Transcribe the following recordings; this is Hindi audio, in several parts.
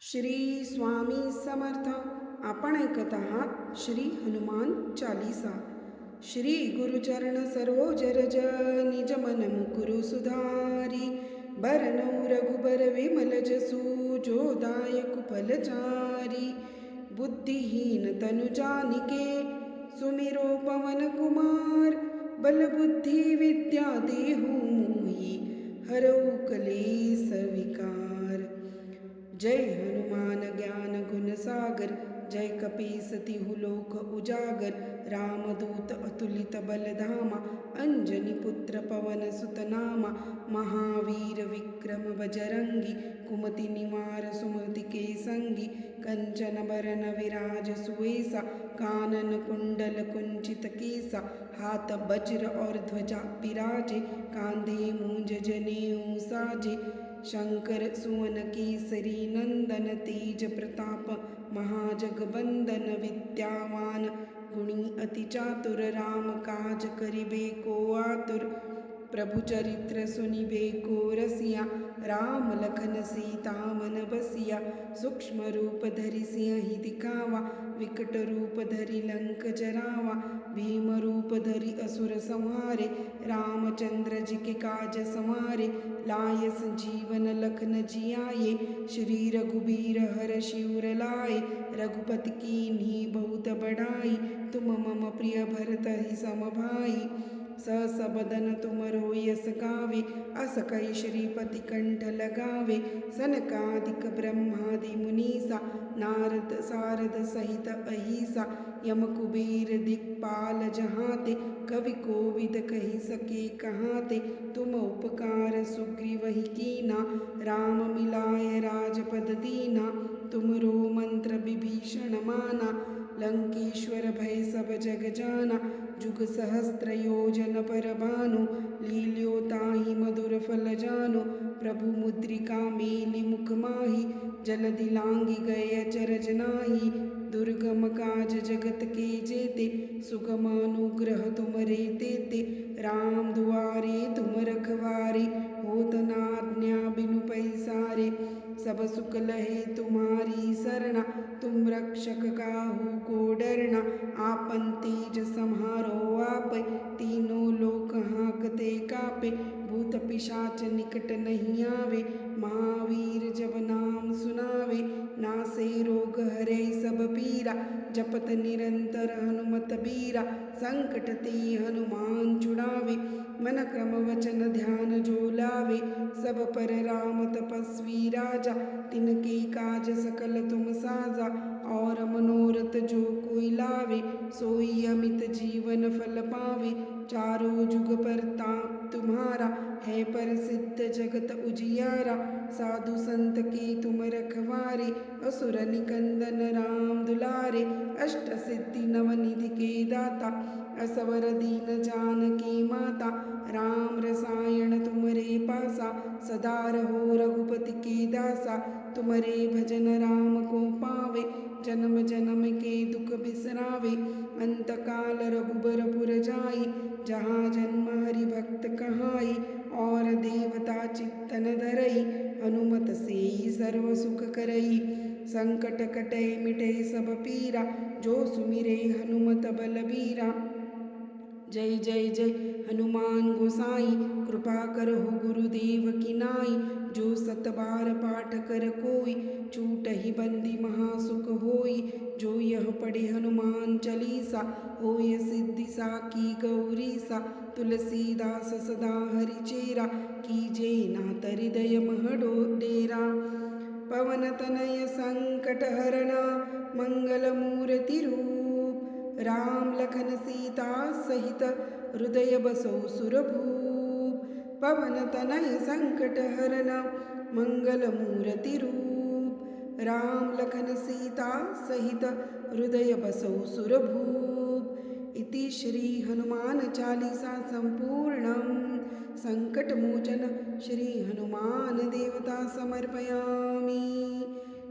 श्री स्वामी समर्थ। आपण ऐकत आहात श्री हनुमान चालीसा। श्री गुरुचरण सरोज रज निज मन मुकुरु सुधारी। बरनौ रघुबर विमल जसु, जो दायक फलचारी बुद्धिहीन तनु जानिके, सुमिरो पवन कुमार। बल बुद्धि विद्या देहु मोही हरौ कलेस विकार। जय जय कपीसती लोक उजागर रामदूत अतुलित बलधामा अंजनी पुत्र पवन सुतनामा महावीर विक्रम बजरंगी कुमति निवार सुमति के संगी कंचन बरन विराज सुवेसा, कानन कुंडल कुंचित केसा, हाथ वज्र और ध्वजा पिराजे, कांधे मूंज जने साजे शंकर सुवन केसरी नंदन तेज प्रताप, महाजगबंदन विद्यावान, गुणी अति चातुर राम काज करिबे को आतुर। प्रभु चरित्र सुनिबे को रसिया राम लखन सीता मन बसिया सूक्ष्म रूप धरि सिंह दिखावा विकट रूप धरि लंक जरावा भीम रूप धरि असुर संहारे रामचंद्र जी के काज समारे लाय संजीवन लखन जियाये श्री रघुबीर हर शिवर लाए रघुपति की बहुत बड़ाई तुम मम प्रिय भरत ही सम भाई सबदन तुम रोयस गावे अस कई श्रीपति कंठ लगावे। सनकादिक ब्रह्मादि मुनीसा, नारद सारद सहित अहिसा। यम कुबेर दिक्पाल जहाते, कवि कोविद कही सके कहाते। तुम उपकार सुग्रीव ही कीना, राम मिलाय राजपद दीना। तुम रो मंत्र विभीषण माना। लंकेश्वर भय सब जग जाना जुग सहस्त्र योजन पर भानु लील्योताहि मधुर फल जानु, प्रभु मुद्रिका मेली मुख माही जल दिलांगी गय चरज नाही, दुर्गम काज जगत के जेते सुगम अनुग्रह तुम रे तेते राम दुआरे तुम रखवारे, होत नाज्ञा बिनु पैसारे। सब सुख लहे तुम्हारी शरणा तुम रक्षक काहू को डरना। आपन तेज संहारो आप तीनों लोक हाँकते कापे। भूत पिशाच निकट नहीं आवे। महावीर जब नाम सुनावे नासे रोग हरे सब पीरा। जपत निरंतर हनुमत बीरा। संकट ते हनुमान छुड़ावे मन क्रम वचन ध्यान जो लावे सब पर राम तपस्वी राजा, तिनके काज सकल तुम साजा। और मनोरथ जो कोई लावे, सोई अमित जीवन फल पावे। चारों जुग पर ताप तुम्हारा, है पर सिद्ध जगत उजियारा। साधु संत के तुम रखवारे, असुर निकंदन राम दुलारे, अष्ट सिद्धि नवनिधि के दाता, असवर दीन जान की माता, राम रसायन तुमरे पासा, सदा रहो रघुपति के दासा, तुमरे भजन राम को पावे जन्म जन्म के दुख बिसरावे अंत काल रघुबर पुर जाई जहाँ जन्म हरि भक्त कहाई, और देवता चित्तन धरई, हनुमत से सर्व सुख करई। संकट कटे मिटे सब पीरा, जो सुमिरे हनुमत बलबीरा। जय जय जय हनुमान गोसाई, कृपा करहु गुरुदेव की नाई। जो सत बार पाठ कर कोई छूट ही बंदी महासुख होई। जो यह पढ़े हनुमान चालीसा होय सिद्धि सा की गौरी सा तुलसीदास सदा हरि चेरा, कीजे नाथ हृदय महडो डेरा। पवन तनय संकट हरणा मंगल मूर्ति रूप। राम लखन सीता सहित, हृदय बसौ सुरभूप पवन तनय संकट हरण मंगल मूर्ति रूप राम लखन सीता सहित हृदय बसौ सुरभूप। इति श्री हनुमान चालीसा संपूर्णं संकटमोचन श्री हनुमान देवता समर्पयामि।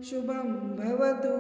शुभं भवतु